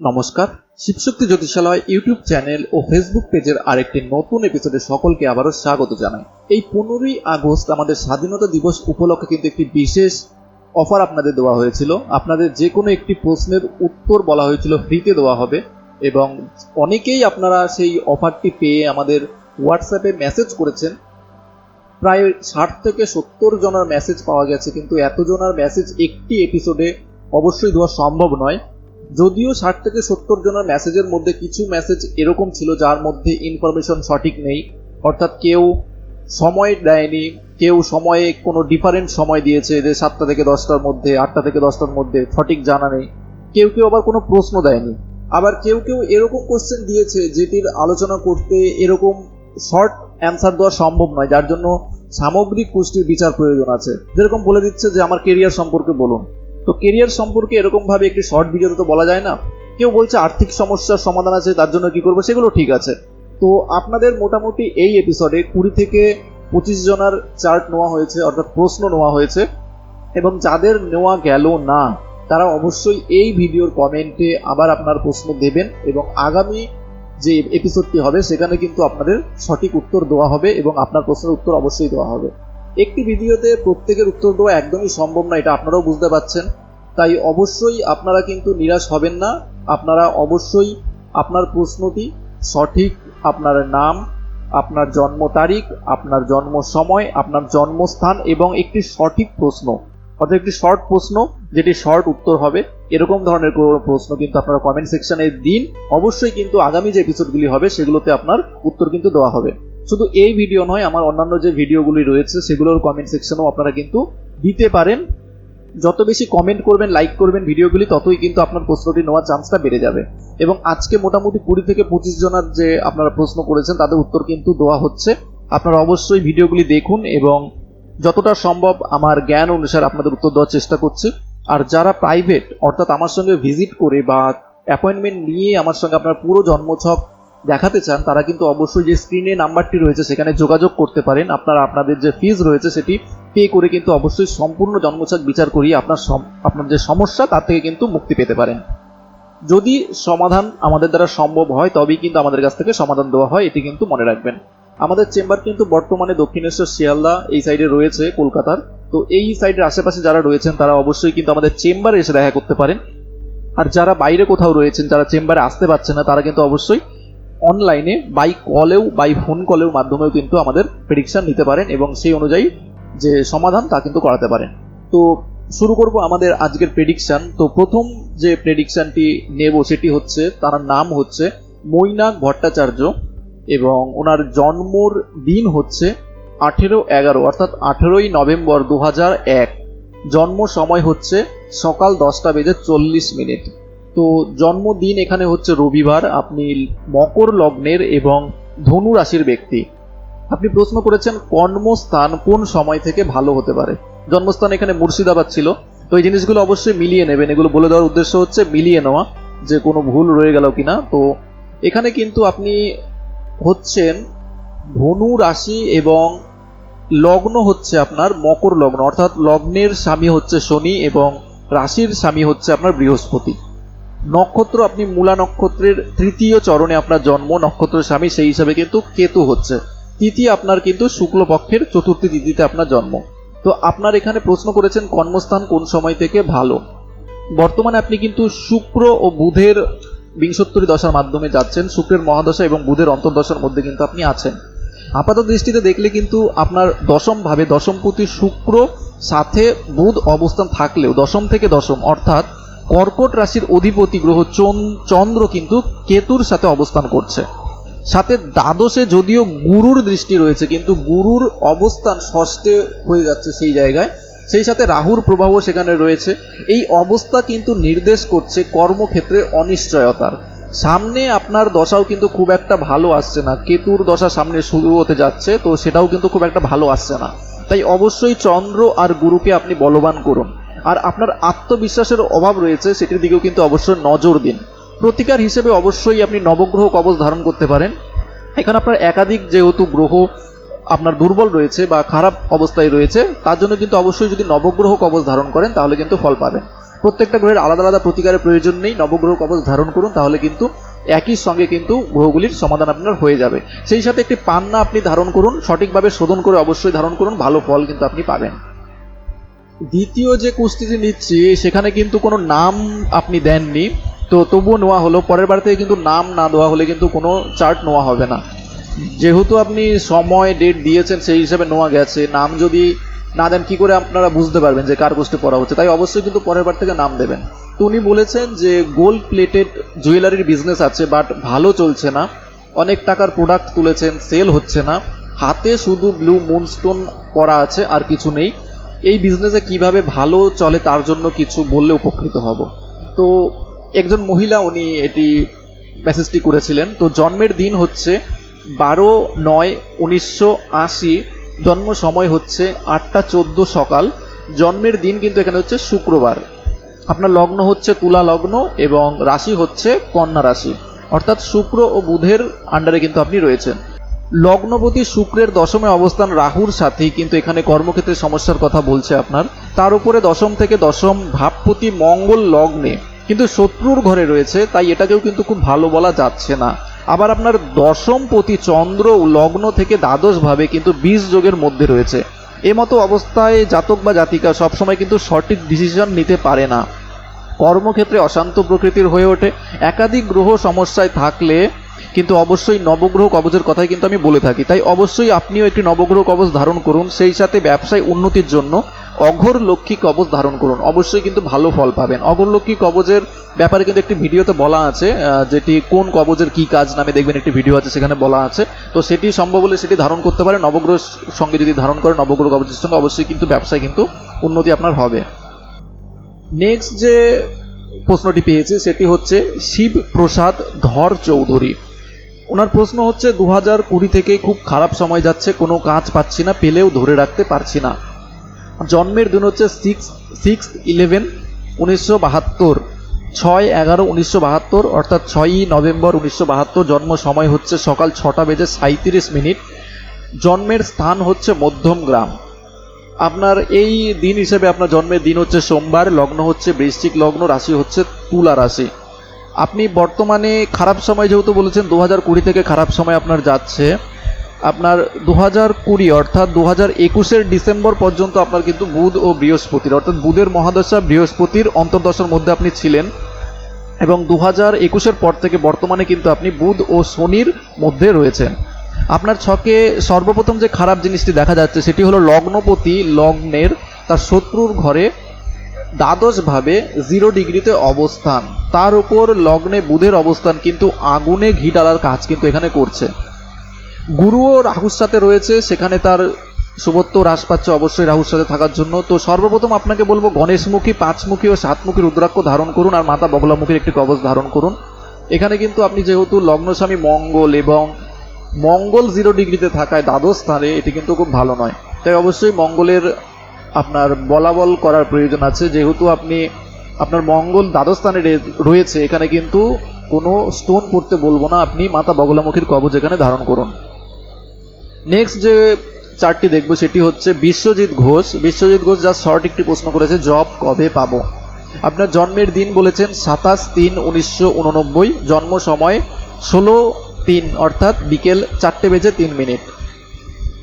নমস্কার। Shivshakti জ্যোতিষালয় YouTube channel ও Facebook পেজের আরেকটি নতুন এপিসোডে সকলকে আবারও স্বাগত জানাই। এই পনেরোই আগস্ট আমাদের স্বাধীনতা দিবস উপলক্ষে কিন্তু একটি বিশেষ অফার আপনাদের দেওয়া হয়েছিল। আপনাদের যে কোনো একটি প্রশ্নের উত্তর বলা হয়েছিল ফ্রিতে দেওয়া হবে। এবং অনেকেই আপনারা সেই অফারটি পেয়ে আমাদের হোয়াটসঅ্যাপে মেসেজ করেছেন। প্রায় ষাট থেকে সত্তর জনের মেসেজ পাওয়া গেছে, কিন্তু এতজনের মেসেজ একটি এপিসোডে অবশ্যই দেওয়া সম্ভব নয়। যদিও ষাট থেকে সত্তর জনের মেসেজের মধ্যে কিছু মেসেজ এরকম ছিল যার মধ্যে ইনফরমেশন সঠিক নেই। অর্থাৎ কেউ সময় দেয়নি, কেউ সময়ে কোনো ডিফারেন্ট সময় দিয়েছে যে সাতটা থেকে দশটার মধ্যে, আটটা থেকে দশটার মধ্যে সঠিক জানা নেই। কেউ কেউ আবার কোনো প্রশ্ন দেয়নি। আবার কেউ কেউ এরকম কোশ্চেন দিয়েছে যেটির আলোচনা করতে এরকম শর্ট অ্যান্সার দেওয়া সম্ভব নয়, যার জন্য সামগ্রিক পুষ্টির বিচার প্রয়োজন আছে। যেরকম বলে দিচ্ছে যে আমার কেরিয়ার সম্পর্কে বলুন। তো কেরিয়ার সম্পর্কে এরকম ভাবে একটি শর্ট ভিডিওতে তো বলা যায় না। কেউ বলছে আর্থিক সমস্যার সমাধান আছে, তার জন্য কি করব, সেগুলো ঠিক আছে। তো আপনাদের মোটামুটি এই এপিসোডে কুড়ি থেকে পঁচিশ জনার চার্ট নেওয়া হয়েছে, অর্থাৎ প্রশ্ন নেওয়া হয়েছে। এবং যাদের নেওয়া গেল না, তারা অবশ্যই এই ভিডিওর কমেন্টে আবার আপনার প্রশ্ন দেবেন এবং আগামী যে এপিসোডটি হবে, সেখানে কিন্তু আপনাদের সঠিক উত্তর দেওয়া হবে এবং আপনার প্রশ্নের উত্তর অবশ্যই দেওয়া হবে। একটি ভিডিওতে প্রত্যেকের উত্তর দেওয়া একদমই সম্ভব না, এটা আপনারাও বুঝতে পারছেন। তাই অবশ্যই আপনারা কিন্তু নিরাশ হবেন না, আপনারা অবশ্যই আপনার প্রশ্নটি সঠিক, আপনার নাম, আপনার জন্ম তারিখ, আপনার জন্ম সময়, আপনার জন্মস্থান এবং একটি সঠিক প্রশ্ন। অর্থাৎ একটি শর্ট প্রশ্ন, যেটি শর্ট উত্তর হবে, এরকম ধরনের কোনো প্রশ্ন কিন্তু আপনারা কমেন্ট সেকশনে দিন। অবশ্যই কিন্তু আগামী যে এপিসোডগুলি হবে, সেগুলোতে আপনার উত্তর কিন্তু দেওয়া হবে। শুধু এই ভিডিও নয়, আমার অন্যান্য যে ভিডিওগুলি রয়েছে, সেগুলোর কমেন্ট সেকশনেও আপনারা কিন্তু দিতে পারেন। যত বেশি কমেন্ট করবেন লাইক করবেন ভিডিওগুলি ততই কিন্তু আপনার প্রশ্নটি নেওয়ার চান্সটা বেড়ে যাবে। এবং আজকে মোটামুটি কুড়ি থেকে পঁচিশ জনার যে আপনারা প্রশ্ন করেছেন, তাদের উত্তর কিন্তু দেওয়া হচ্ছে। আপনারা অবশ্যই ভিডিওগুলি দেখুন এবং যতটা সম্ভব আমার জ্ঞান অনুসারে আপনাদের উত্তর দেওয়ার চেষ্টা করছি। আর যারা প্রাইভেট অর্থাৎ আমার সঙ্গে ভিজিট করে বা অ্যাপয়েন্টমেন্ট নিয়ে আমার সঙ্গে আপনার পুরো জন্মছক দেখাতে চান, তারা কিন্তু অবশ্যই যে স্ক্রিনে নাম্বারটি রয়েছে সেখানে যোগাযোগ করতে পারেন। আপনারা আপনাদের যে ফিজ রয়েছে সেটি পে করে কিন্তু অবশ্যই সম্পূর্ণ জন্মছক বিচার করিয়ে আপনার আপনার যে সমস্যা, তার থেকে কিন্তু মুক্তি পেতে পারেন। যদি সমাধান আমাদের দ্বারা সম্ভব হয়, তবেই কিন্তু আমাদের কাছ থেকে সমাধান দেওয়া হয়, এটি কিন্তু মনে রাখবেন। আমাদের চেম্বার কিন্তু বর্তমানে দক্ষিণেশ্বর, শিয়ালদা এই সাইডে রয়েছে, কলকাতার। তো এই সাইডের আশেপাশে যারা রয়েছেন, তারা অবশ্যই কিন্তু আমাদের চেম্বারে এসে দেখা করতে পারেন। আর যারা বাইরে কোথাও রয়েছেন, যারা চেম্বারে আসতে পারছে না, তারা কিন্তু অবশ্যই অনলাইনে বাই কলেও বাই ফোন কলেও মাধ্যমেও কিন্তু আমাদের প্রেডিকশান নিতে পারেন এবং সেই অনুযায়ী যে সমাধান তা কিন্তু করাতে পারেন। তো শুরু করব আমাদের আজকের প্রেডিকশান তো প্রথম যে প্রেডিকশানটি নেব সেটি হচ্ছে, তার নাম হচ্ছে মৈনাক ভট্টাচার্য এবং ওনার জন্মর দিন হচ্ছে আঠেরো এগারো, অর্থাৎ আঠেরোই নভেম্বর দু হাজার এক। জন্ম সময় হচ্ছে সকাল দশটা বেজে চল্লিশ মিনিট। তো জন্মদিন এখানে হচ্ছে রবিবার। আপনি মকর লগ্নের এবং ধনু রাশির ব্যক্তি। আপনি প্রশ্ন করেছেন, কর্মস্থান কোন সময় থেকে ভালো হতে পারে? জন্মস্থান এখানে মুর্শিদাবাদ ছিল। তো এই জিনিসগুলো অবশ্যই মিলিয়ে নেবেন। এগুলো বলে দেওয়ার উদ্দেশ্য হচ্ছে মিলিয়ে নেওয়া, যে কোনো ভুল রয়ে গেল কিনা। তো এখানে কিন্তু আপনি হচ্ছেন ধনু রাশি এবং লগ্ন হচ্ছে আপনার মকর লগ্ন। অর্থাৎ লগ্নের স্বামী হচ্ছে শনি এবং রাশির স্বামী হচ্ছে আপনার বৃহস্পতি। নক্ষত্র, আপনি মূলা নক্ষত্রের তৃতীয় চরণে আপনার জন্ম, নক্ষত্রের স্বামী, সেই হিসাবে কিন্তু কেতু হচ্ছে। তিথি আপনার কিন্তু শুক্লপক্ষের চতুর্থী তিথিতে আপনার জন্ম। তো আপনার এখানে প্রশ্ন করেছেন, কর্মস্থান কোন সময় থেকে ভালো? বর্তমানে আপনি কিন্তু শুক্র ও বুধের বিংশোত্তরী দশার মাধ্যমে যাচ্ছেন, শুক্রের মহাদশা এবং বুধের অন্তর্দশার মধ্যে কিন্তু আপনি আছেন। আপাত দৃষ্টিতে দেখলে কিন্তু আপনার দশম ভাবে দশমপতি শুক্র, সাথে বুধ অবস্থান থাকলেও, দশম থেকে দশম, অর্থাৎ কর্কট রাশির অধিপতি গ্রহ চন- চন্দ্র কিন্তু কেতুর সাথে অবস্থান করছে। সাথে দ্বাদশে যদিও গুরুর দৃষ্টি রয়েছে, কিন্তু গুরুর অবস্থান ষষ্ঠে হয়ে যাচ্ছে সেই জায়গায়। সেই সাথে রাহুর প্রভাবও সেখানে রয়েছে। এই অবস্থা কিন্তু নির্দেশ করছে কর্মক্ষেত্রে অনিশ্চয়তার। সামনে আপনার দশাও কিন্তু খুব একটা ভালো আসছে না। কেতুর দশা সামনে শুরু হতে যাচ্ছে, তো সেটাও কিন্তু খুব একটা ভালো আসছে না। তাই অবশ্যই চন্দ্র আর গুরুকে আপনি বলবান করুন। আর আপনার আত্মবিশ্বাসের অভাব রয়েছে, সেটির দিকেও কিন্তু অবশ্যই নজর দিন। প্রতিকার হিসেবে অবশ্যই আপনি নবগ্রহ কবচ ধারণ করতে পারেন। এখানে আপনার একাধিক যেহেতু গ্রহ আপনার দুর্বল রয়েছে বা খারাপ অবস্থায় রয়েছে, তার জন্য কিন্তু অবশ্যই যদি নবগ্রহ কবচ ধারণ করেন, তাহলে কিন্তু ফল পাবেন। প্রত্যেকটা গ্রহের আলাদা আলাদা প্রতিকারের প্রয়োজন নেই। নবগ্রহ কবচ ধারণ করুন, তাহলে কিন্তু একই সঙ্গে কিন্তু গ্রহগুলির সমাধান আপনার হয়ে যাবে। সেই সাথে একটি পান্না আপনি ধারণ করুন, সঠিকভাবে শোধন করে অবশ্যই ধারণ করুন, ভালো ফল কিন্তু আপনি পাবেন। দ্বিতীয় যে কুস্তিটি নিচ্ছি, সেখানে কিন্তু কোনো নাম আপনি দেননি। তো তবুও নেওয়া হলো। পরের বার থেকে কিন্তু নাম না দেওয়া হলে কিন্তু কোনো চার্ট নেওয়া হবে না। যেহেতু আপনি সময়, ডেট দিয়েছেন, সেই হিসাবে নেওয়া গেছে। নাম যদি না দেন, কি করে আপনারা বুঝতে পারবেন যে কার গোষ্ঠী পড়া হচ্ছে? তাই অবশ্যই কিন্তু পরের বার থেকে নাম দেবেন। তো উনি বলেছেন যে গোল্ড প্লেটেড জুয়েলারির বিজনেস আছে বাট ভালো চলছে না। অনেক টাকার প্রোডাক্ট তুলেছেন সেল হচ্ছে না। হাতে শুধু ব্লু মুনস্টোন করা আছে, আর কিছু নেই। এই বিজনেসে কীভাবে ভালো চলে তার জন্য কিছু বললে উপকৃত হব। তো একজন মহিলা উনি এটি মেসেজটি করেছিলেন। তো জন্মের দিন হচ্ছে বারো নয় উনিশশো আশি, জন্ম সময় হচ্ছে আটটা চোদ্দ সকাল। জন্মের দিন কিন্তু এখানে হচ্ছে শুক্রবার। আপনার লগ্ন হচ্ছে তুলা লগ্ন এবং রাশি হচ্ছে কন্যা রাশি। অর্থাৎ শুক্র ও বুধের আন্ডারে কিন্তু আপনি রয়েছেন। লগ্নপতি শুক্রের দশমে অবস্থান রাহুর সাথেই কিন্তু এখানে কর্মক্ষেত্রে সমস্যার কথা বলছে আপনার। তার উপরে দশম থেকে দশম ভাবপতি মঙ্গল লগ্নে। কিন্তু শত্রুর ঘরে রয়েছে, তাই এটাকেও কিন্তু খুব ভালো বলা যাচ্ছে না। আবার আপনার দশম চন্দ্র লগ্ন থেকে দ্বাদশ ভাবে কিন্তু বিশ যোগের মধ্যে রয়েছে। এমতো অবস্থায় জাতক বা জাতিকা সবসময় কিন্তু সঠিক ডিসিশন নিতে পারে না। কর্মক্ষেত্রে অশান্ত প্রকৃতির হয়ে ওঠে। একাধিক গ্রহ সমস্যায় থাকলে কিন্তু অবশ্যই নবগ্রহ কবচের কথাই কিন্তু আমি বলে থাকি। তাই অবশ্যই আপনিও একটি নবগ্রহ কবচ ধারণ করুন, সেই সাথে ব্যবসায় উন্নতির জন্য অঘোর লক্ষ্মী কবচ ধারণ করুন। অবশ্যই কিন্তু ভালো ফল পাবেন। অঘোর লক্ষ্মী কবচের ব্যাপারে কিন্তু একটি ভিডিওতে বলা আছে যেটি কোন কবচের কি কাজ নামে দেখবেন একটি ভিডিও আছে, সেখানে বলা আছে। তো সেটি সম্ভব হলে সেটি ধারণ করতে পারে নবগ্রহ সঙ্গে যদি ধারণ করে নবগ্রহ কবচের সঙ্গে, অবশ্যই কিন্তু ব্যবসায় কিন্তু উন্নতি আপনার হবে। নেক্সট যে প্রশ্নটি পেয়েছে, সেটি হচ্ছে শিব প্রসাদ ধর চৌধুরী। ওনার প্রশ্ন হচ্ছে দু হাজার কুড়ি থেকে খুব খারাপ সময় যাচ্ছে, কোনো কাজ পাচ্ছি না, পেলেও ধরে রাখতে পারছি না। জন্মের দিন হচ্ছে সিক্স সিক্স ইলেভেন উনিশশো বাহাত্তর। ছয় এগারো উনিশশো বাহাত্তর, অর্থাৎ ছয়ই নভেম্বর উনিশশো বাহাত্তর, জন্ম সময় হচ্ছে সকাল ছটা বেজে সাঁত্রিশ মিনিট। জন্মের স্থান হচ্ছে মধ্যম গ্রাম। আপনার এই দিন হিসেবে আপনার জন্মের দিন হচ্ছে সোমবার, লগ্ন হচ্ছে বৃশ্চিক লগ্ন, রাশি হচ্ছে তুলা রাশি। আপনি বর্তমানে খারাপ সময় যেহেতু বলেছেন দু হাজার কুড়ি থেকে খারাপ সময় আপনার যাচ্ছে। আপনার দু হাজার কুড়ি অর্থাৎ দু হাজার একুশের ডিসেম্বর পর্যন্ত আপনার কিন্তু বুধ ও বৃহস্পতির, অর্থাৎ বুধের মহাদশা, বৃহস্পতির অন্তর্দশার মধ্যে আপনি ছিলেন। এবং দু হাজার একুশের পর থেকে বর্তমানে কিন্তু আপনি বুধ ও শনির মধ্যে রয়েছেন। আপনার ছকে সর্বপ্রথম যে খারাপ জিনিসটি দেখা যাচ্ছে, সেটি হলো লগ্নপতি লগ্নের তার শত্রুর ঘরে দ্বাদশভাবে জিরো ডিগ্রিতে অবস্থান। তার উপর লগ্নে বুধের অবস্থান কিন্তু আগুনে ঘি ডালার কাজ কিন্তু এখানে করছে। গুরুও রাহুর সাথে রয়েছে, সেখানে তার শুভত্ব হ্রাস পাচ্ছে অবশ্যই রাহুর সাথে থাকার জন্য। তো সর্বপ্রথম আপনাকে বলব গণেশমুখী, পাঁচমুখী ও সাতমুখী রুদ্রাক্ষ ধারণ করুন আর মাতা বগলামুখীর একটি কবচ ধারণ করুন। এখানে কিন্তু আপনি যেহেতু লগ্নস্বামী মঙ্গল এবং মঙ্গল জিরো ডিগ্রিতে থাকায় দ্বাদশ স্থানে এটি কিন্তু খুব ভালো নয়। তাই অবশ্যই মঙ্গলের আপনার বলাবল করার প্রয়োজন আছে। যেহেতু আপনি আপনার মঙ্গল দ্বাদস্থানে রয়েছে, এখানে কিন্তু কোনো স্টোন পড়তে বলব না। আপনি মাতা বগলামুখীর কবচ এখানে ধারণ করুন। নেক্সট যে চারটি দেখব, সেটি হচ্ছে বিশ্বজিৎ ঘোষ। বিশ্বজিৎ ঘোষ যা শর্ট একটি প্রশ্ন করেছে, জব কবে পাবো? আপনার জন্মের দিন বলেছেন সাতাশ তিন উনিশশো জন্ম সময় ষোলো তিন, অর্থাৎ বিকেল চারটে বেজে তিন মিনিট।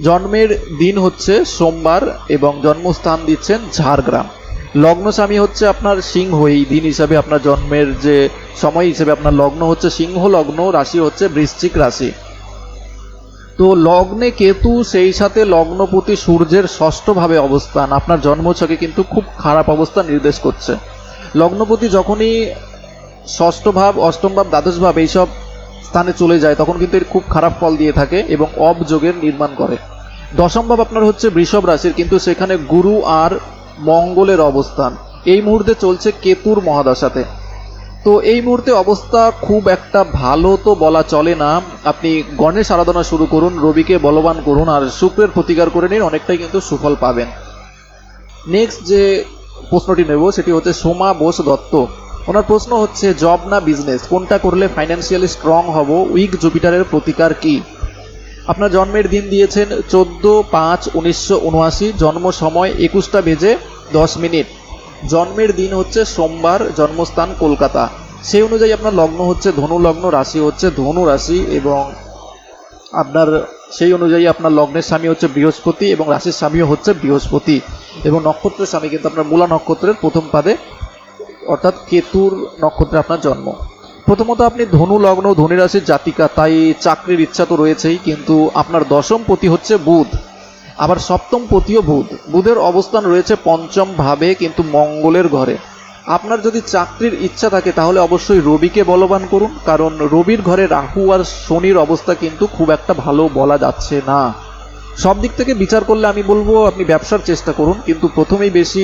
জন্মের দিন হচ্ছে সোমবার এবং জন্মস্থান দিচ্ছেন ঝাড়গ্রাম। লগ্ন স্বামী হচ্ছে আপনার সিংহ, এই দিন হিসাবে আপনার জন্মের যে সময় হিসেবে আপনার লগ্ন হচ্ছে সিংহ লগ্ন, রাশি হচ্ছে বৃশ্চিক রাশি। তো লগ্নে কেতু সেই সাথে লগ্নপতি সূর্যের ষষ্ঠভাবে অবস্থান। আপনার জন্মছকে কিন্তু খুব খারাপ অবস্থা নির্দেশ করছে। লগ্নপতি যখনই ষষ্ঠ ভাব অষ্টম ভাব দ্বাদশ ভাব এইসব স্থানে চলে যায়, তখন কিন্তু এর খুব খারাপ ফল দিয়ে থাকে এবং অবযোগের নির্মাণ করে। দশম ভাব আপনার হচ্ছে বৃষভ রাশির, কিন্তু সেখানে গুরু আর মঙ্গলের অবস্থান। এই মুহূর্তে চলছে কেতুর মহাদশাতে। তো এই মুহূর্তে অবস্থা খুব একটা ভালো তো বলা চলে না। আপনি গণেশ আরাধনা শুরু করুন, রবিকে বলবান করুন, আর শুক্রের প্রতিকার করে নিন, অনেকটাই কিন্তু সুফল পাবেন। নেক্সট যে প্রশ্নটি নেব, সেটি হচ্ছে সোমা বোস দত্ত। ওনার প্রশ্ন হচ্ছে জব না বিজনেস কোনটা করলে ফাইন্যান্সিয়ালি স্ট্রং হব? উইক জুপিটারের প্রতিকার কি? আপনার জন্মের দিন দিয়েছেন চোদ্দ পাঁচ উনিশশো উনআশি, জন্ম সময় একুশটা বেজে দশ মিনিট। জন্মের দিন হচ্ছে সোমবার, জন্মস্থান কলকাতা। সেই অনুযায়ী আপনার লগ্ন হচ্ছে ধনু লগ্ন, রাশি হচ্ছে ধনু রাশি এবং আপনার সেই অনুযায়ী আপনার লগ্নের স্বামী হচ্ছে বৃহস্পতি এবং রাশির স্বামীও হচ্ছে বৃহস্পতি। এবং নক্ষত্রের স্বামী কিন্তু আপনার মূলা নক্ষত্রের প্রথম পাদে অর্থাৎ কেতুর নক্ষত্রে আপনার জন্ম। প্রথমত আপনি ধনু, লগ্ন ধনী রাশির জাতিকা, তাই চাকরির ইচ্ছা তো রয়েছেই, কিন্তু আপনার দশম পতি হচ্ছে বুধ। আবার সপ্তম পতিও বুধ। বুধের অবস্থান রয়েছে পঞ্চম ভাবে, কিন্তু মঙ্গলের ঘরে। আপনার যদি চাকরির ইচ্ছা থাকে, তাহলে অবশ্যই রবিকে বলবান করুন, কারণ রবির ঘরে রাহু আর শনির অবস্থা কিন্তু খুব একটা ভালো বলা যাচ্ছে না। সব দিক থেকে বিচার করলে আমি বলব, আপনি ব্যবসার চেষ্টা করুন, কিন্তু প্রথমেই বেশি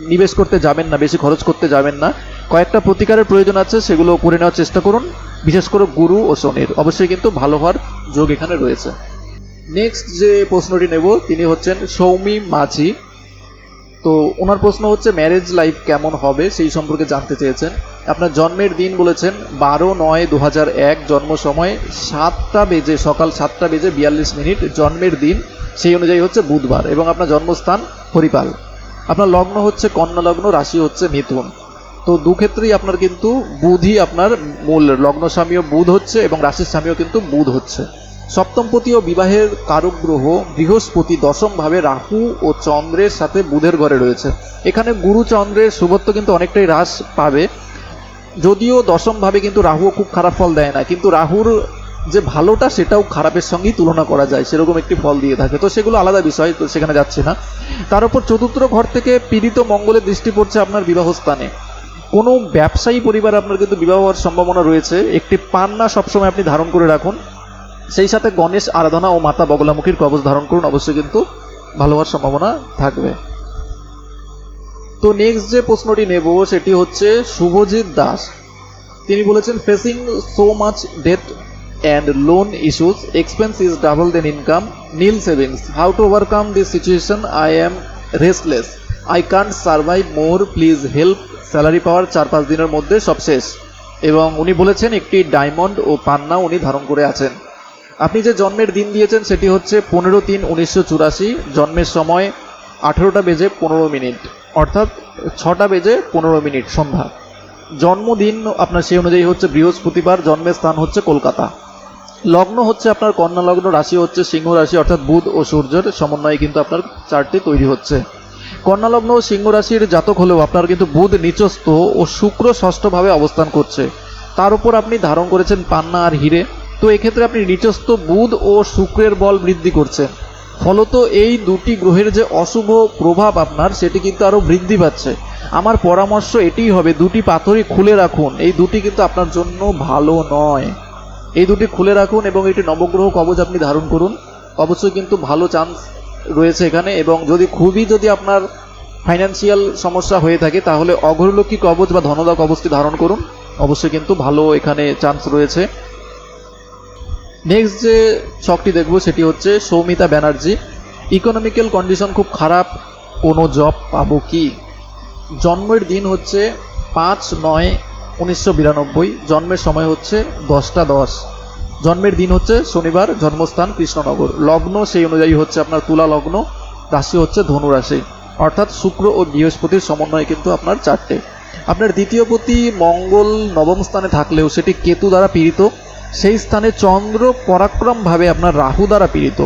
নিবেশ করতে যাবেন না, বেশি খরচ করতে যাবেন না। কয়েকটা প্রতিকারের প্রয়োজন আছে, সেগুলো করে নেওয়ার চেষ্টা করুন, বিশেষ করে গুরু ও শনির। অবশ্যই কিন্তু ভালো হওয়ার যোগ এখানে রয়েছে। নেক্সট যে প্রশ্নটি নেব, তিনি হচ্ছেন সৌমি মাঝি। তো ওনার প্রশ্ন হচ্ছে ম্যারেজ লাইফ কেমন হবে? সেই সম্পর্কে জানতে চেয়েছেন। আপনার জন্মের দিন বলেছেন, বারো নয় দু এক, জন্ম সময় সাতটা বেজে, সকাল সাতটা বেজে বিয়াল্লিশ মিনিট জন্মের দিন। সেই অনুযায়ী হচ্ছে বুধবার এবং আপনার জন্মস্থান হরিপাল। আপনার লগ্ন হচ্ছে কন্যা লগ্ন রাশি হচ্ছে মিথুন। তো দু ক্ষেত্রেই আপনার কিন্তু বুধই আপনার মূল লগ্ন স্বামীও বুধ হচ্ছে এবং রাশির স্বামীও কিন্তু বুধ হচ্ছে। সপ্তমপতি ও বিবাহের কারক গ্রহ বৃহস্পতি দশম ভাবে রাহু ও চন্দ্রের সাথে বুধের ঘরে রয়েছে। এখানে গুরু চন্দ্রের শুভত্ব কিন্তু অনেকটাই হ্রাস পাবে। যদিও দশম ভাবে কিন্তু রাহুও খুব খারাপ ফল দেয় না, কিন্তু রাহুর যে ভালোটা সেটাও খারাপের সঙ্গেই তুলনা করা যায়, সেরকম একটি ফল দিয়ে থাকে। তো সেগুলো আলাদা বিষয়, তো সেখানে যাচ্ছে না। তার উপর চতুর্থ ঘর থেকে পীড়িত মঙ্গলের দৃষ্টি পড়ছে আপনার বিবাহস্থানে। কোনো ব্যবসায়ী পরিবার আপনার কিন্তু বিবাহ হওয়ার সম্ভাবনা রয়েছে। একটি পান্না সবসময় আপনি ধারণ করে রাখুন। সেই সাথে গণেশ, আরাধনা ও মাতা বগলামুখীর কবচ ধারণ করুন। অবশ্যই কিন্তু ভালো হওয়ার সম্ভাবনা থাকবে। তো নেক্সট যে প্রশ্নটি নেব, সেটি হচ্ছে শুভজিৎ দাস। তিনি বলেছেন facing so much debt and loan issues expense is double then income nil savings how to overcome this situation I am restless I can't survive more please help salary পাওয়ার চার পাঁচ দিনের মধ্যে সব শেষ। এবং উনি বলেছেন, একটি ডায়মন্ড ও পান্না উনি ধারণ করে আছেন। আপনি যে জন্মের দিন দিয়েছেন, সেটি হচ্ছে পনেরো তিন উনিশশো চুরাশি। জন্মের সময় আঠেরোটা বেজে পনেরো মিনিট। অর্থাৎ ছটা বেজে পনেরো মিনিট সন্ধ্যা। জন্মদিন আপনার সেই অনুযায়ী হচ্ছে বৃহস্পতিবার, জন্মের স্থান হচ্ছে কলকাতা। লগ্ন হচ্ছে আপনার কন্যা লগ্ন, রাশি হচ্ছে সিংহ রাশি, অর্থাৎ বুধ ও সূর্যের সমন্বয়ে কিন্তু আপনার চারটি তৈরি হচ্ছে। কন্যা লগ্ন ও সিংহ রাশির জাতক হলেও আপনার কিন্তু বুধ নিচস্থ ও শুক্র ষষ্ঠভাবে অবস্থান করছে। তার উপর আপনি ধারণ করেছেন পান্না আর হিরে। তো এক্ষেত্রে আপনি নিচস্থ বুধ ও শুক্রের বল বৃদ্ধি করছেন। ফলত এই দুটি গ্রহের যে অশুভ প্রভাব আপনার, সেটি কিন্তু আরও বৃদ্ধি পাচ্ছে। আমার পরামর্শ এটিই হবে, দুটি পাথরই খুলে রাখুন। এই দুটি কিন্তু আপনার জন্য ভালো নয়। এই দুটি খুলে রাখুন এবং একটি নবগ্রহ কবচ আপনি ধারণ করুন। অবশ্যই কিন্তু ভালো চান্স রয়েছে এখানে এবং যদি খুবই যদি আপনার ফাইন্যান্সিয়াল সমস্যা হয়ে থাকে, তাহলে অঘরলক্ষ্মী কবচ বা ধনদা কবচটি ধারণ করুন। অবশ্যই কিন্তু ভালো এখানে চান্স রয়েছে। নেক্সট যে ছকটি দেখব, সেটি হচ্ছে সৌমিতা ব্যানার্জি। ইকোনমিক্যাল কন্ডিশন খুব খারাপ, কোনো জব পাবো কি? জন্মের দিন হচ্ছে পাঁচ নয় উনিশশো বিরানব্বই, জন্মের সময় হচ্ছে দশটা দশ। জন্মের দিন হচ্ছে শনিবার, জন্মস্থান কৃষ্ণনগর। লগ্ন সেই অনুযায়ী হচ্ছে আপনার তুলা লগ্ন, রাশি হচ্ছে ধনু রাশি। অর্থাৎ শুক্র ও বৃহস্পতির সমন্বয়ে কিন্তু আপনার চারটে। আপনার দ্বিতীয় পতি মঙ্গল নবম স্থানে থাকলেও সেটি কেতু দ্বারা পীড়িত। সেই স্থানে চন্দ্র পরাক্রমভাবে আপনার রাহু দ্বারা পীড়িত।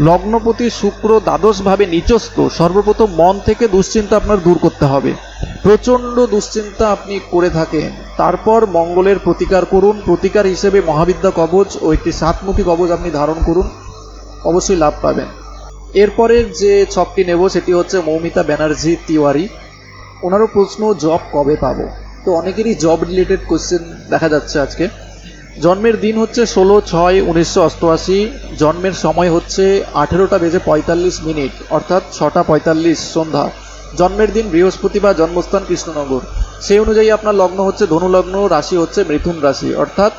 লগ্নপতি শুক্র দ্বাদশভাবে নিচস্থ। সর্বপ্রথম মন থেকে দুশ্চিন্তা আপনার দূর করতে হবে। প্রচণ্ড দুশ্চিন্তা আপনি করে থাকেন। তারপর মঙ্গলের প্রতিকার করুন। প্রতিকার হিসেবে মহাবিদ্যা কবচ ও একটি সাতমুখী কবচ আপনি ধারণ করুন। অবশ্যই লাভ পাবেন। এরপরের যে ছকটি নেব সেটি হচ্ছে মৌমিতা ব্যানার্জি তিওয়ারি। ওনারও প্রশ্ন, জব কবে পাব? তো অনেকেরই জব রিলেটেড কোশ্চেন দেখা যাচ্ছে আজকে। জন্মের দিন হচ্ছে ষোলো ছয় উনিশশো অষ্টআশি। জন্মের সময় হচ্ছে আঠেরোটা বেজে পঁয়তাল্লিশ মিনিট, অর্থাৎ ছটা পঁয়তাল্লিশ সন্ধ্যা। জন্মের দিন বৃহস্পতিবার জন্মস্থান কৃষ্ণনগর। সেই অনুযায়ী আপনার লগ্ন হচ্ছে ধনুলগ্ন, রাশি হচ্ছে মিথুন রাশি, অর্থাৎ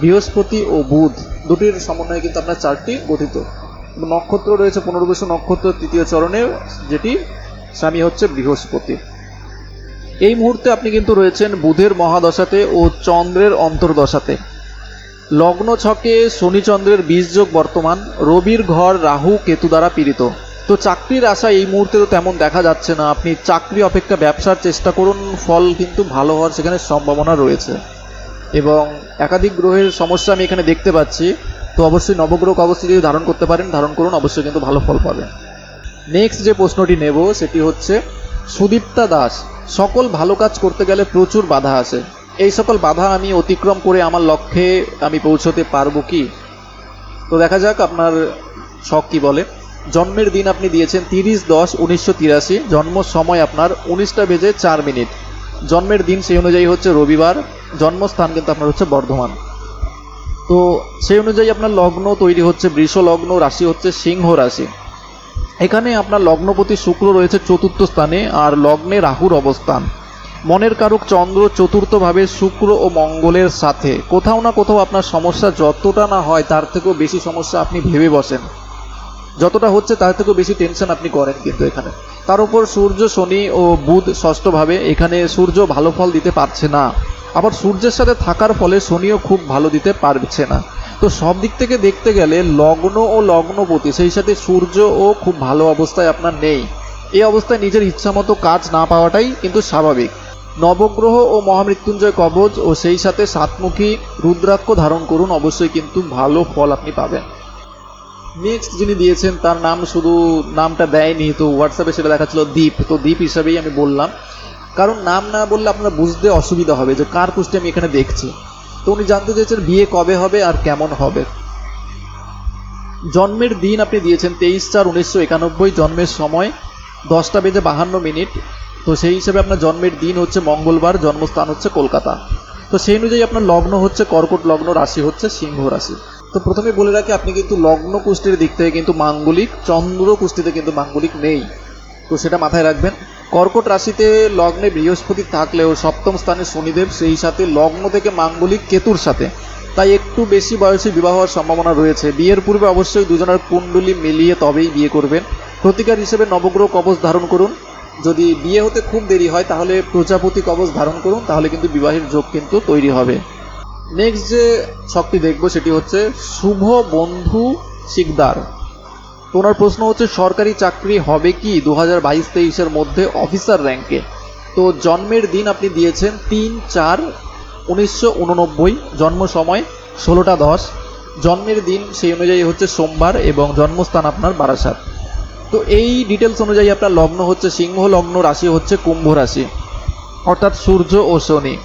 বৃহস্পতি ও বুধ দুটির সমন্বয়ে কিন্তু আপনার চারটি গঠিত। নক্ষত্র রয়েছে পুনর্বসু নক্ষত্র তৃতীয় চরণে, যেটি স্বামী হচ্ছে বৃহস্পতি। এই মুহূর্তে আপনি কিন্তু রয়েছেন বুধের মহাদশাতে ও চন্দ্রের অন্তর্দশাতে। লগ্ন ছকে শনিচন্দ্রের বীজযোগ বর্তমান, রবির ঘর রাহু কেতু দ্বারা পীড়িত। তো চাকরির আশা এই মুহূর্তে তো তেমন দেখা যাচ্ছে না। আপনি চাকরি অপেক্ষা ব্যবসার চেষ্টা করুন, ফল কিন্তু ভালো হওয়ার সেখানে সম্ভাবনা রয়েছে। এবং একাধিক গ্রহের সমস্যা আমি এখানে দেখতে পাচ্ছি। তো অবশ্যই নবগ্রহ অবশ্যই যদি ধারণ করতে পারেন, ধারণ করুন, অবশ্যই কিন্তু ভালো ফল পাবেন। নেক্সট যে প্রশ্নটি নেব, সেটি হচ্ছে, সুদীপ্তা দাস, সকল ভালো কাজ করতে গেলে প্রচুর বাধা আসে এই সকল বাধা আমি অতিক্রম করে আমার লক্ষ্যে আমি পৌঁছতে পারব কি? তো দেখা যাক আপনার শখ কি বলে। জন্মের দিন আপনি দিয়েছেন তিরিশ দশ উনিশশো তিরাশি। জন্ম সময় আপনার উনিশটা বেজে চার মিনিট। জন্মের দিন সেই অনুযায়ী হচ্ছে রবিবার। জন্মস্থান কিন্তু আপনার হচ্ছে বর্ধমান। তো সেই অনুযায়ী আপনার লগ্ন তৈরি হচ্ছে, বৃষ লগ্ন রাশি হচ্ছে সিংহ রাশি। এখানে আপনার লগ্নপতি শুক্র রয়েছে চতুর্থ স্থানে আর লগ্নে রাহুর অবস্থান। মনের কারক চন্দ্র চতুর্থভাবে শুক্র ও মঙ্গলের সাথে। কোথাও না কোথাও আপনার সমস্যা যতটা না হয়, তার থেকেও বেশি সমস্যা আপনি ভেবে বসেন। যতটা হচ্ছে তার থেকেও বেশি টেনশন আপনি করেন কিন্তু এখানে। তার উপর সূর্য, শনি ও বুধ ষষ্ঠভাবে এখানে সূর্য ভালো ফল দিতে পারছে না। আবার সূর্যের সাথে থাকার ফলে শনিও খুব ভালো দিতে পারছে না। তো সব দিক থেকে দেখতে গেলে লগ্ন ও লগ্নপতি, সেই সাথে সূর্যও খুব ভালো অবস্থায় আপনার নেই। এই অবস্থায় নিজের ইচ্ছামতো কাজ না পাওয়াটাই কিন্তু স্বাভাবিক। নবগ্রহ ও মহামৃত্যুঞ্জয় কবচ ও সেই সাথে সাতমুখী রুদ্রাক্ষ ধারণ করুন, অবশ্যই কিন্তু ভালো ফল আপনি পাবেন। নেক্সট যিনি দিয়েছেন, তার নাম শুধু নামটা দেয়নি, তো হোয়াটসঅ্যাপে সেটা দেখাচ্ছিল দ্বীপ তো দ্বীপ হিসাবেই আমি বললাম। কারণ নাম না বললে আপনার বুঝতে অসুবিধা হবে যে কার কুষ্টি আমি এখানে দেখছি। তো উনি জানতে চেয়েছেন বিয়ে কবে হবে আর কেমন হবে। জন্মের দিন আপনি দিয়েছেন তেইশ চার উনিশশো একানব্বই, জন্মের সময় দশটা বেজে বাহান্ন মিনিট। তো সেই হিসেবে আপনার জন্মের দিন হচ্ছে মঙ্গলবার, জন্মস্থান হচ্ছে কলকাতা। তো সেই অনুযায়ী আপনার লগ্ন হচ্ছে কর্কট লগ্ন, রাশি হচ্ছে সিংহ রাশি। তো প্রথমে বলে রাখি, আপনি কিন্তু লগ্ন কুষ্টির দিক থেকে কিন্তু মাঙ্গলিক, চন্দ্র কুষ্টিতে কিন্তু মাঙ্গলিক নেই। তো সেটা মাথায় রাখবেন। কর্কট রাশিতে লগ্নে বৃহস্পতি থাকলেও সপ্তম স্থানে শনিদেব, সেই সাথে লগ্ন থেকে মাঙ্গলিক কেতুর সাথে। তাই একটু বেশি বয়সে বিবাহ হওয়ার সম্ভাবনা রয়েছে। বিয়ের পূর্বে অবশ্যই দুজনের কুণ্ডলি মিলিয়ে তবেই বিয়ে করবেন। প্রতিকার হিসেবে নবগ্রহ কবচ ধারণ করুন। যদি বিয়ে হতে খুব দেরি হয়, তাহলে প্রজাপতি কবচ ধারণ করুন, তাহলে কিন্তু বিবাহের যোগ কিন্তু তৈরি হবে। নেক্সট যে শক্তি দেখব সেটি হচ্ছে, শুভ বন্ধু শিকদার। তো ওনার প্রশ্ন হচ্ছে, সরকারি চাকরি হবে কি দু হাজার বাইশ তেইশের মধ্যে অফিসার র্যাঙ্কে? তো জন্মের দিন আপনি দিয়েছেন তিন চার উনিশশো উননব্বই, জন্ম সময় ষোলোটা দশ। জন্মের দিন সেই অনুযায়ী হচ্ছে সোমবার এবং জন্মস্থান আপনার বারাসাত। তো এই ডিটেলস অনুযায়ী আপনার লগ্ন হচ্ছে সিংহ, লগ্ন রাশি হচ্ছে কুম্ভ রাশি। অর্থাৎ সূর্য ও শনি।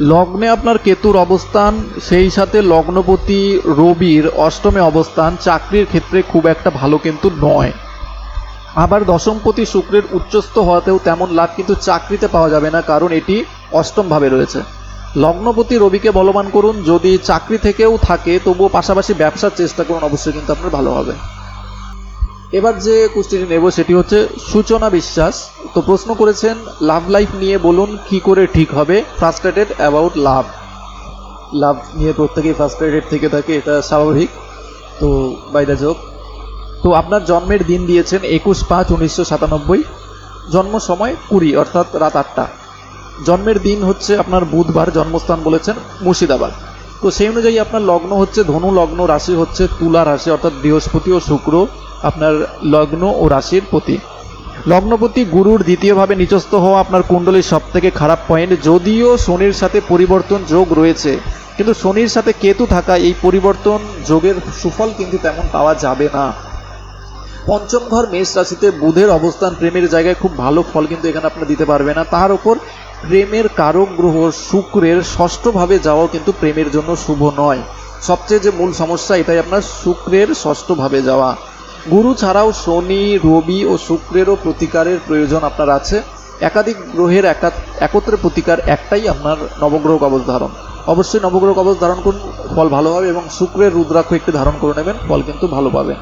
লগ্নে আপনার কেতুর অবস্থান, সেই সাথে লগ্নপতি রবির অষ্টমে অবস্থান, চাকরির ক্ষেত্রে খুব একটা ভালো কিন্তু নয়। আবার দশমপতি শুক্রের উচ্চস্থ হওয়াতেও তেমন লাভ কিন্তু চাকরিতে পাওয়া যাবে না, কারণ এটি অষ্টমভাবে রয়েছে। লগ্নপতি রবিকে বলবান করুন, যদি চাকরি থেকেও থাকে, তবুও পাশাপাশি ব্যবসার চেষ্টা করুন, অবশ্যই কিন্তু আপনার ভালো হবে। এবার যে কুস্তিটি নেব সেটি হচ্ছে, সূচনা বিশ্বাস তো প্রশ্ন করেছেন লাভ লাইফ নিয়ে বলুন কি করে ঠিক হবে? ফ্রাস্ট্রেটেড অ্যাবাউট লাভ লাভ নিয়ে প্রত্যেকেই ফ্রাস্ট্রেটেড থেকে থাকে, এটা স্বাভাবিক। তো বাই দ্য জোক তো আপনার জন্মের দিন দিয়েছেন একুশ পাঁচ উনিশশো সাতানব্বই। জন্ম সময় কুড়ি, অর্থাৎ রাত আটটা। জন্মের দিন হচ্ছে আপনার বুধবার, জন্মস্থান বলেছেন মুর্শিদাবাদ। তো সেই অনুযায়ী আপনার লগ্ন হচ্ছে ধনু, লগ্ন রাশি হচ্ছে তুলা রাশি, অর্থাৎ বৃহস্পতি ও শুক্র আপনার লগ্ন ও রাশির প্রতি। লগ্নপতি গুরুর দ্বিতীয়ভাবে নিচস্থ হওয়া আপনার কুণ্ডলীর সব থেকে খারাপ পয়েন্ট যদিও শনির সাথে পরিবর্তন যোগ রয়েছে, কিন্তু শনির সাথে কেতু থাকা এই পরিবর্তন যোগের সুফল কিন্তু তেমন পাওয়া যাবে না। পঞ্চম ঘর মেষ রাশিতে বুধের অবস্থান প্রেমের জায়গায় খুব ভালো ফল কিন্তু এখানে আপনার দিতে পারবে না। তার উপর প্রেমের কারক গ্রহ শুক্রের ষষ্ঠভাবে যাওয়াও কিন্তু প্রেমের জন্য শুভ নয়। সবচেয়ে যে মূল সমস্যা এটাই আপনার শুক্রের ষষ্ঠভাবে যাওয়া। গুরু ছাড়াও শনি, রবি ও শুক্রেরও প্রতিকারের প্রয়োজন আপনার আছে। একাধিক গ্রহের একা একত্রে প্রতিকার একটাই আপনার নবগ্রহ কবচ ধারণ। অবশ্যই নবগ্রহ কবচ ধারণ করুন, ফল ভালো হবে এবং শুক্রের রুদ্রাক্ষ একটি ধারণ করে নেবেন, ফল কিন্তু ভালো পাবেন।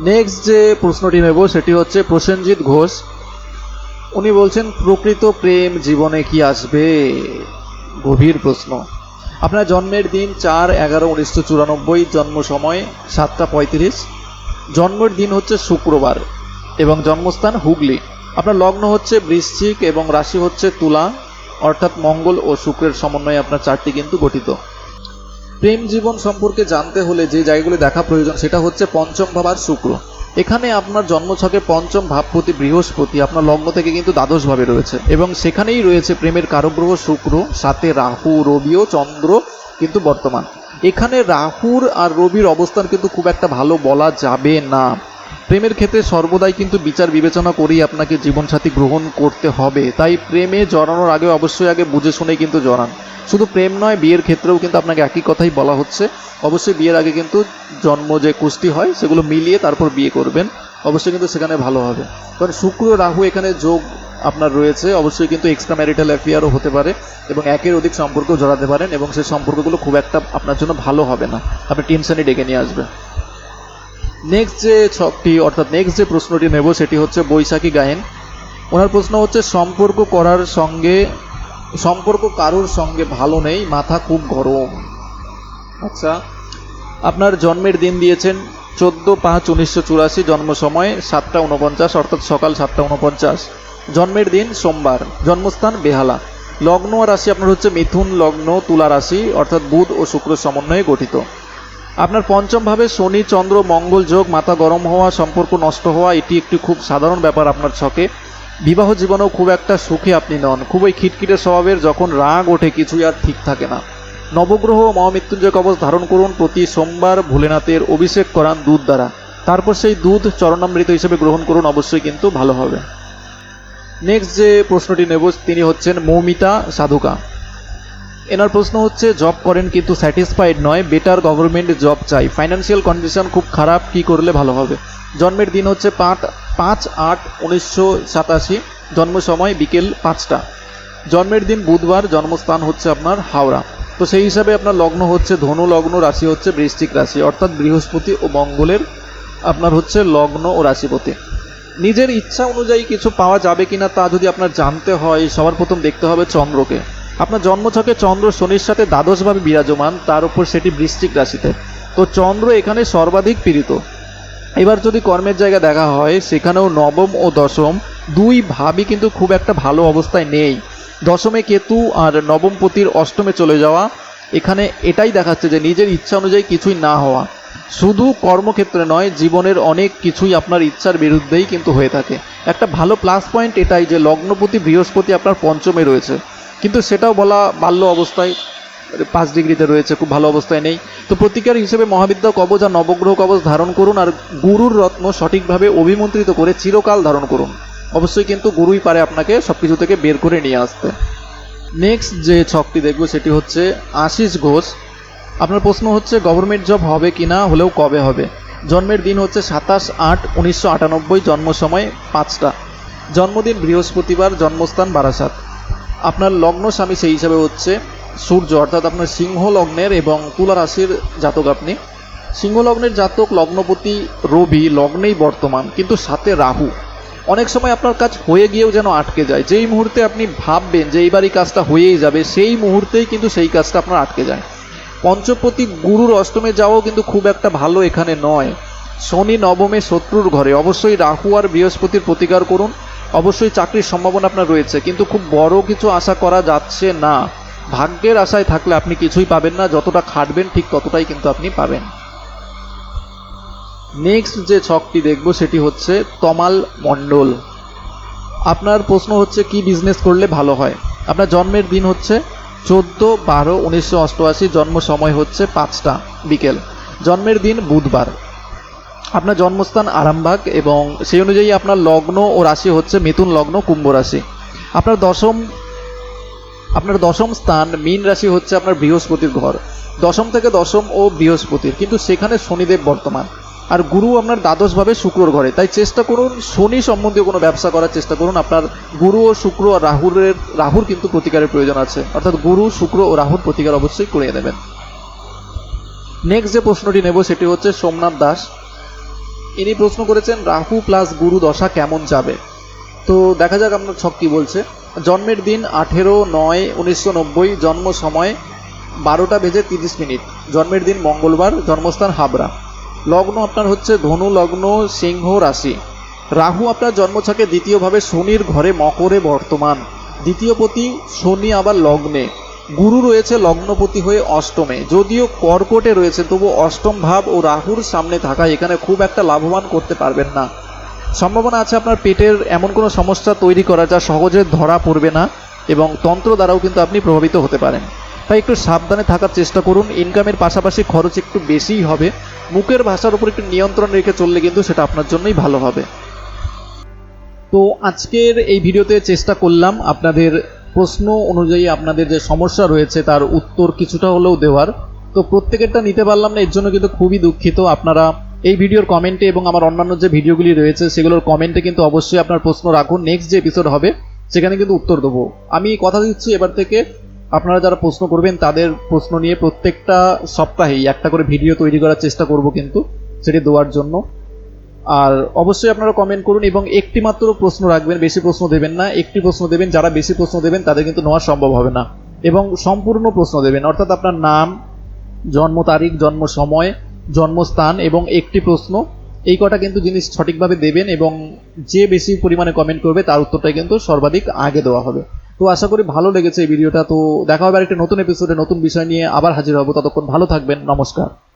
নেক্সট যে প্রশ্নটি নেব সেটি হচ্ছে প্রসেনজিৎ ঘোষ উনি বলছেন, প্রকৃত প্রেম জীবনে কি আসবে? গভীর প্রশ্ন। আপনার জন্মের দিন চার এগারো উনিশশো চুরানব্বই, জন্ম সময় সাতটা পঁয়ত্রিশ। জন্মের দিন হচ্ছে শুক্রবার এবং জন্মস্থান হুগলি। আপনার লগ্ন হচ্ছে বৃশ্চিক এবং রাশি হচ্ছে তুলা, অর্থাৎ মঙ্গল ও শুক্রের সমন্বয়ে আপনার চারটি কিন্তু গঠিত। প্রেম জীবন সম্পর্কে জানতে হলে যে জায়গাগুলি দেখা প্রয়োজন সেটা হচ্ছে পঞ্চম ভাব আর শুক্র। এখানে আপনার জন্মছকে পঞ্চম ভাবপতি বৃহস্পতি, আপনার লগ্ন থেকে কিন্তু দ্বাদশভাবে রয়েছে। এবং সেখানেই রয়েছে প্রেমের কারগ্রহ শুক্র, সাথে রাহু, রবিও, চন্দ্র কিন্তু বর্তমান। এখানে রাহুর আর রবির অবস্থান কিন্তু খুব একটা ভালো বলা যাবে না। প্রেমের ক্ষেত্রে সর্বদাই কিন্তু বিচার বিবেচনা করেই আপনাকে জীবনসাথী গ্রহণ করতে হবে। তাই প্রেমে জড়ানোর আগে অবশ্যই আগে বুঝে শুনে কিন্তু জড়ান। শুধু প্রেম নয়, বিয়ের ক্ষেত্রেও কিন্তু আপনাকে একই কথাই বলা হচ্ছে। অবশ্যই বিয়ের আগে কিন্তু জন্ম যে কুষ্টি হয়, সেগুলো মিলিয়ে তারপর বিয়ে করবেন। অবশ্যই কিন্তু সেখানে ভালো হবে। কারণ শুক্র, রাহু এখানে যোগ আপনার রয়েছে। অবশ্যই কিন্তু এক্সট্রা ম্যারিটাল অ্যাফেয়ারও হতে পারে এবং একের অধিক সম্পর্ক জড়াতে পারেন এবং সেই সম্পর্কগুলো খুব একটা আপনার জন্য ভালো হবে না। আপনি টেনশনই ডেকে নিয়ে আসবে নেক্সট যে ছকটি, অর্থাৎ নেক্সট যে প্রশ্নটি নেব, সেটি হচ্ছে বৈশাখী গায়েন। ওনার প্রশ্ন হচ্ছে, সম্পর্ক করার সঙ্গে, সম্পর্ক কারোর সঙ্গে ভালো নেই, মাথা খুব গরম। আচ্ছা আপনার জন্মের দিন দিয়েছেন চোদ্দ পাঁচ উনিশশো চুরাশি, জন্ম সময় সাতটা উনপঞ্চাশ অর্থাৎ সকাল সাতটা উনপঞ্চাশ জন্মের দিন সোমবার, জন্মস্থান বেহালা। লগ্ন রাশি আপনার হচ্ছে মিথুন, লগ্ন, তুলা রাশি, অর্থাৎ বুধ ও শুক্র সমন্বয়ে গঠিত। আপনার পঞ্চম ভাবে শনি, চন্দ্র, মঙ্গল যোগ, মাথা গরম হওয়া, সম্পর্ক নষ্ট হওয়া, এটি একটি খুব সাধারণ ব্যাপার আপনার ছকে। বিবাহ জীবনেও খুব একটা সুখী আপনি নন। খুবই খিটখিটে স্বভাবের, যখন রাগ ওঠে, কিছুই আর ঠিক থাকে না। নবগ্রহ মহামৃত্যুঞ্জয় কবচ ধারণ করুন প্রতি সোমবার ভোলেনাথের অভিষেক করান দুধ দ্বারা। তারপর সেই দুধ চরণামৃত হিসেবে গ্রহণ করুন, অবশ্যই কিন্তু ভালো হবে। নেক্সট যে প্রশ্নটি নেব, তিনি হচ্ছেন মৌমিতা সাধুকা। এনার প্রশ্ন হচ্ছে জব করেন কিন্তু স্যাটিসফাইড নয় বেটার গভর্নমেন্ট জব চাই। ফাইন্যান্সিয়াল কন্ডিশন খুব খারাপ, কি করলে ভালো হবে? জন্মের দিন হচ্ছে পাঁচ পাঁচ আট উনিশশো সাতাশি, জন্ম সময় বিকেল পাঁচটা। জন্মের দিন বুধবার, জন্মস্থান হচ্ছে আপনার হাওড়া। তো সেই হিসাবে আপনার লগ্ন হচ্ছে ধনু লগ্ন, রাশি হচ্ছে বৃশ্চিক রাশি, অর্থাৎ বৃহস্পতি ও মঙ্গলের আপনার হচ্ছে লগ্ন ও রাশিপতি। নিজের ইচ্ছা অনুযায়ী কিছু পাওয়া যাবে কিনা তা যদি আপনার জানতে হয়, সবার প্রথম দেখতে হবে চন্দ্রকে। আপনার জন্মছকে চন্দ্র শনির সাথে দ্বাদশভাবে বিরাজমান, তার উপর সেটি বৃশ্চিক রাশিতে। তো চন্দ্র এখানে সর্বাধিক পীড়িত। এবার যদি কর্মের জায়গা দেখা হয়, সেখানেও নবম ও দশম দুই ভাবই কিন্তু খুব একটা ভালো অবস্থায় নেই। দশমে কেতু আর নবমপতির অষ্টমে চলে যাওয়া, এখানে এটাই দেখাচ্ছে যে নিজের ইচ্ছা অনুযায়ী কিছুই না হওয়া। শুধু কর্মক্ষেত্রে নয়, জীবনের অনেক কিছুই আপনার ইচ্ছার বিরুদ্ধেই কিন্তু হয়ে থাকে। একটা ভালো প্লাস পয়েন্ট এটাই যে লগ্নপতি বৃহস্পতি আপনার পঞ্চমে রয়েছে। কিন্তু সেটাও বলা বাল্য অবস্থায়, পাঁচ ডিগ্রিতে রয়েছে, খুব ভালো অবস্থায় নেই। তো প্রতিকার হিসেবে মহাবিদ্যা কবচ আর নবগ্রহ কবচ ধারণ করুন আর গুরুর রত্ন সঠিকভাবে অভিমন্ত্রিত করে চিরকাল ধারণ করুন। অবশ্যই কিন্তু গুরুই পারে আপনাকে সব কিছু থেকে বের করে নিয়ে আসতে। নেক্সট যে ছকটি দেখব সেটি হচ্ছে আশিস ঘোষ। আপনার প্রশ্ন হচ্ছে গভর্নমেন্ট জব হবে কি না হলেও কবে হবে? জন্মের দিন হচ্ছে সাতাশ আট উনিশশো আটানব্বই, জন্ম সময় পাঁচটা। জন্মদিন বৃহস্পতিবার, জন্মস্থান বারাসাত। আপনার লগ্ন স্বামী সেই হিসাবে হচ্ছে সূর্য, অর্থাৎ আপনার সিংহ লগ্নের এবং তুলা রাশির জাতক আপনি। সিংহ লগ্নের জাতক লগ্নপতি রবি, লগ্নেই বর্তমান, কিন্তু সাথে রাহু। অনেক সময় আপনার কাজ হয়ে গিয়েও যেন আটকে যায়। যেই মুহূর্তে আপনি ভাববেন যে এইবার এই কাজটা হয়েই যাবে, সেই মুহূর্তেই কিন্তু সেই কাজটা আপনার আটকে যায়। পঞ্চপতি গুরুর অষ্টমে যাওয়াও কিন্তু খুব একটা ভালো এখানে নয়। শনি নবমে শত্রুর ঘরে। অবশ্যই রাহু আর বৃহস্পতির প্রতিকার করুন। অবশ্যই চাকরির সম্ভাবনা আপনার রয়েছে, কিন্তু খুব বড় কিছু আশা করা যাচ্ছে না। ভাগ্যের আশায় থাকলে আপনি কিছুই পাবেন না, যতটা খাটবেন ঠিক ততটাই কিন্তু আপনি পাবেন। নেক্সট যে ছকটি দেখব সেটি হচ্ছে তমাল মণ্ডল। আপনার প্রশ্ন হচ্ছে কি বিজনেস করলে ভালো হয়? আপনার জন্মের দিন হচ্ছে চোদ্দ বারো উনিশশো অষ্টআশি, জন্ম সময় হচ্ছে পাঁচটা বিকেল। জন্মের দিন বুধবার। আপনার জন্মস্থান আরামবাগ এবং সেই অনুযায়ী আপনার লগ্ন ও রাশি হচ্ছে মিথুন লগ্ন, কুম্ভ রাশি। আপনার দশম আপনার দশম স্থান মীন রাশি হচ্ছে আপনার বৃহস্পতির ঘর। দশম থেকে দশম ও বৃহস্পতির, কিন্তু সেখানে শনিদেব বর্তমান। আর গুরু আপনার দ্বাদশভাবে শুক্রর ঘরে, তাই চেষ্টা করুন শনি সম্বন্ধীয় কোনো ব্যবসা করার চেষ্টা করুন। আপনার গুরু ও শুক্র আর রাহুরের, রাহুর কিন্তু প্রতিকারের প্রয়োজন আছে। অর্থাৎ গুরু, শুক্র ও রাহুর প্রতিকার অবশ্যই করিয়ে দেবেন। নেক্সট যে প্রশ্নটি নেব সেটি হচ্ছে সোমনাথ দাস। ইনি প্রশ্ন করেছেন, রাহু প্লাস গুরু দশা কেমন যাবে? তো দেখা যাক আপনার ছক কি বলছে। জন্মের দিন আঠেরো নয় উনিশশো নব্বই, জন্ম সময় বারোটা বেজে তিরিশ মিনিট। জন্মের দিন মঙ্গলবার, জন্মস্থান হাবড়া। লগ্ন আপনার হচ্ছে ধনু লগ্ন, সিংহ রাশি। রাহু আপনার জন্ম জন্মছকে দ্বিতীয়ভাবে শনির ঘরে মকরে বর্তমান। দ্বিতীয় পতি শনি আবার লগ্নে। গুরু রয়েছে লগ্নপতি হয়ে অষ্টমে। যদিও কর্কটে রয়েছে, তবু অষ্টম ভাব ও রাহুর সামনে থাকায় এখানে খুব একটা লাভবান করতে পারবেন না। সম্ভাবনা আছে আপনার পেটের এমন কোনো সমস্যা তৈরি করা যা সহজে ধরা পড়বে না এবং তন্ত্র দ্বারাও কিন্তু আপনি প্রভাবিত হতে পারেন। তাই একটু সাবধানে থাকার চেষ্টা করুন। ইনকামের পাশাপাশি খরচ একটু বেশিই হবে। মুখের ভাষার উপর একটু নিয়ন্ত্রণ রেখে চললে কিন্তু সেটা আপনার জন্যই ভালো হবে। তো আজকের এই ভিডিওতে চেষ্টা করলাম আপনাদের প্রশ্ন অনুযায়ী আপনাদের যে সমস্যা রয়েছে, তার উত্তর কিছুটা হলেও দেওয়ার। তো প্রত্যেকেরটা নিতে পারলাম না, এর জন্য কিন্তু খুবই দুঃখিত। আপনারা এই ভিডিওর কমেন্টে এবং আমার অন্যান্য যে ভিডিওগুলি রয়েছে, সেগুলোর কমেন্টে কিন্তু অবশ্যই আপনার প্রশ্ন রাখুন। নেক্সট যে এপিসোড হবে, সেখানে কিন্তু উত্তর দেবো। আমি কথা দিচ্ছি এবার থেকে, আপনারা যারা প্রশ্ন করবেন, তাদের প্রশ্ন নিয়ে প্রত্যেকটা সপ্তাহেই একটা করে ভিডিও তৈরি করার চেষ্টা করব কিন্তু, সেটি দেওয়ার জন্য। আর অবশ্যই আপনারা কমেন্ট করুন এবং একটি মাত্র প্রশ্ন রাখবেন, বেশি প্রশ্ন দেবেন না। একটি প্রশ্ন দেবেন, যারা বেশি প্রশ্ন দেবেন, তাদের কিন্তু নেওয়া সম্ভব হবে না। এবং সম্পূর্ণ প্রশ্ন দেবেন, অর্থাৎ আপনার নাম, জন্ম তারিখ, জন্ম সময়, জন্মস্থান এবং একটি প্রশ্ন, এই কটা কিন্তু জিনিস সঠিকভাবে দেবেন এবং যে বেশি পরিমাণে কমেন্ট করবে, তার উত্তরটাই কিন্তু সর্বাধিক আগে দেওয়া হবে। তো আশা করি ভালো লেগেছে এই ভিডিওটা। তো দেখা হবে আর একটা নতুন এপিসোডে নতুন বিষয় নিয়ে আবার হাজির হব। ততক্ষণ ভালো থাকবেন। নমস্কার।